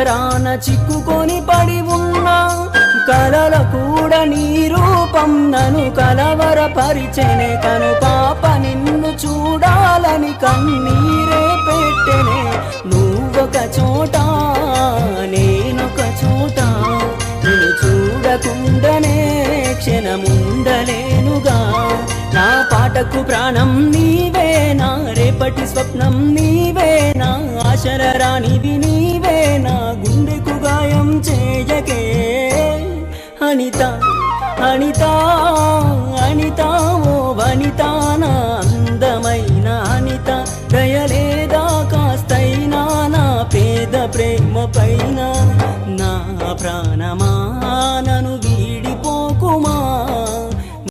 పంజరాన చిక్కుకొని పడి ఉన్నా కలల కూడా నీ రూపం నన్ను కలవరపరిచెనే కను పాప నిన్ను చూడాలని కన్నీరే పెట్టెనే. నువ్వొక చోట నేనొక చోట. నిన్ను చూడకుండానే క్షణముండలేనుగా. నా పాటకు ప్రాణం నీవేనా రేపటి స్వప్నం నీవేనా నా రానిది నీవేనా అనిత అనిత అనిత ఓ వనిత అందమైన అనిత. దయలేదా కాస్తైనా నా పేద ప్రేమ పైన? నా ప్రాణమాన